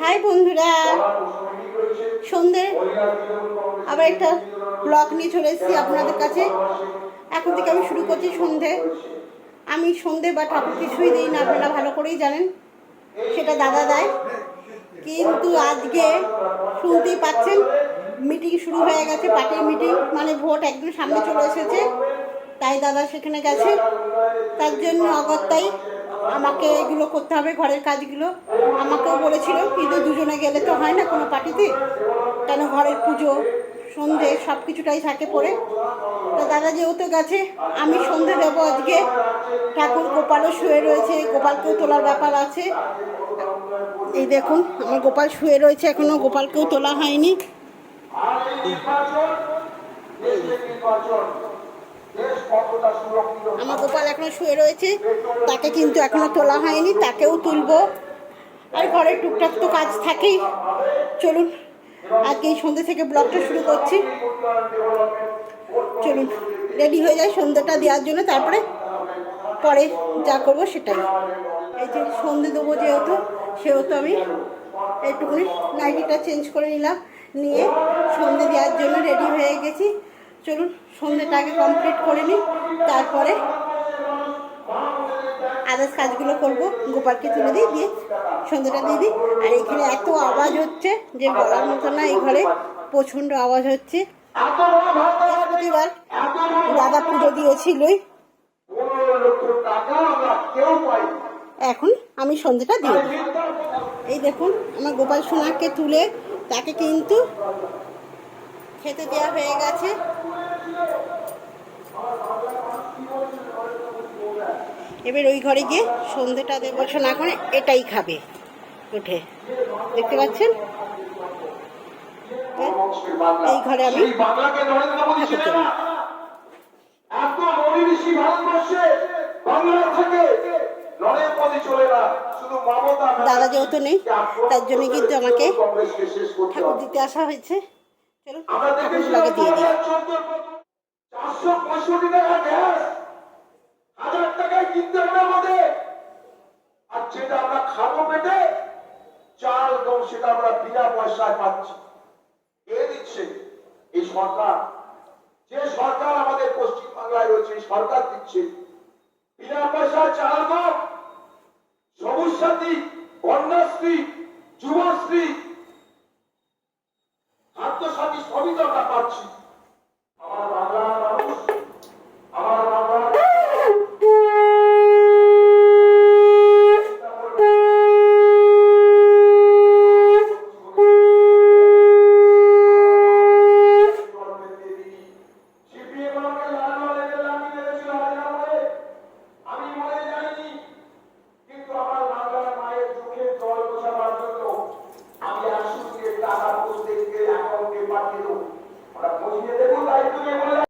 High বন্ধুরা। সন্ধে। আবার একটা ব্লগ নিয়ে চলে এসেছি আপনাদের কাছে। এখন থেকে আমি শুরু করছি সন্ধে। আমি সন্ধে বা ঠাকুর কিছুই দিই না, আপনারা ভালো করেই জানেন। সেটা দাদা দেয়। কিন্তু আজকে শুনতেই পাচ্ছেন মিটিং শুরু হয়ে গেছে পার্টির মিটিং মানে ভোট একদম সামনে চলে এসেছে। তাই দাদা সেখানে গেছে। তার জন্য অগত্যাই আমাকে এগুলো করতে হবে ঘরের কাজগুলো আমাকেও বলেছিল কিন্তু দুজনে গেলে তো হয় না কোনো পার্টিতে কেন ঘরের পুজো সন্ধে সব কিছুটাই থাকে পড়ে তো দাদা যেহেতু গেছে আমি সন্ধে দেবো আজকে ঠাকুর গোপালও শুয়ে রয়েছে গোপালকেও তোলার ব্যাপার আছে এই দেখুন আমার গোপাল শুয়ে রয়েছে এখনও গোপালকেও তোলা হয়নি আমার গোপাল এখনও শুয়ে রয়েছে। তাকে কিন্তু এখনও তোলা হয়নি, তাকেও তুলবো। আর ঘরের টুকটাক তো কাজ থাকেই। চলুন, আজকে এই সন্ধ্যে থেকে ব্লগটা শুরু করছি। চলুন, রেডি হয়ে যায় সন্ধ্যাটা দেওয়ার জন্য, তারপরে পরে যা করব সেটাই। এই যে সন্ধে দেবো যেহেতু, সেহেতু আমি একটুখানি নাইটিটা চেঞ্জ করে নিলাম, নিয়ে সন্ধে দেওয়ার জন্য রেডি হয়ে গেছি। চলুন সন্ধেটা আগে কমপ্লিট করে নিই, তারপরে আদার্স কাজগুলো করব, গোপালকে তুলে দিই, দিয়ে সন্ধ্যাটা দিয়ে দিই। আর এখানে এত আওয়াজ হচ্ছে যে বলার মতো না, এই ঘরে প্রচণ্ড আওয়াজ হচ্ছে। বৃহস্পতিবার দাদা পুজো দিয়েছিলই। এখন আমি সন্ধ্যাটা দিই। এই দেখুন, আমার গোপাল সোনাকে তুলে তাকে কিন্তু খেতে দেওয়া হয়ে গেছে। এবার ওই ঘরে গিয়ে সন্ধ্যেটা দেবো। না করে এটাই খাবে। উঠে। দেখতে পাচ্ছেন? এই ঘরে আমি ঠাকুর চলে। দাদা যেহেতু নেই তার জন্য কিন্তু আমাকে ঠাকুর দিতে আসা হয়েছে। চলুন আমরা দিয়ে দিই। চারশো পঁয়ষট্টি টাকা গ্যাস। হাজার টাকায় কিনতে হবে আমাদের। আর যেটা আমরা খাব পেটে, চাল, গম, সেটা আমরা বিনা পয়সায় পাচ্ছি। কে দিচ্ছে এই সরকার। যে সরকার আমাদের পশ্চিম বাংলায় রয়েছে সরকার দিচ্ছে। বিনা পয়সায় চাল, গম, সবুজ সাথী নিজেদেরও দায়িত্ব নিয়ে বলে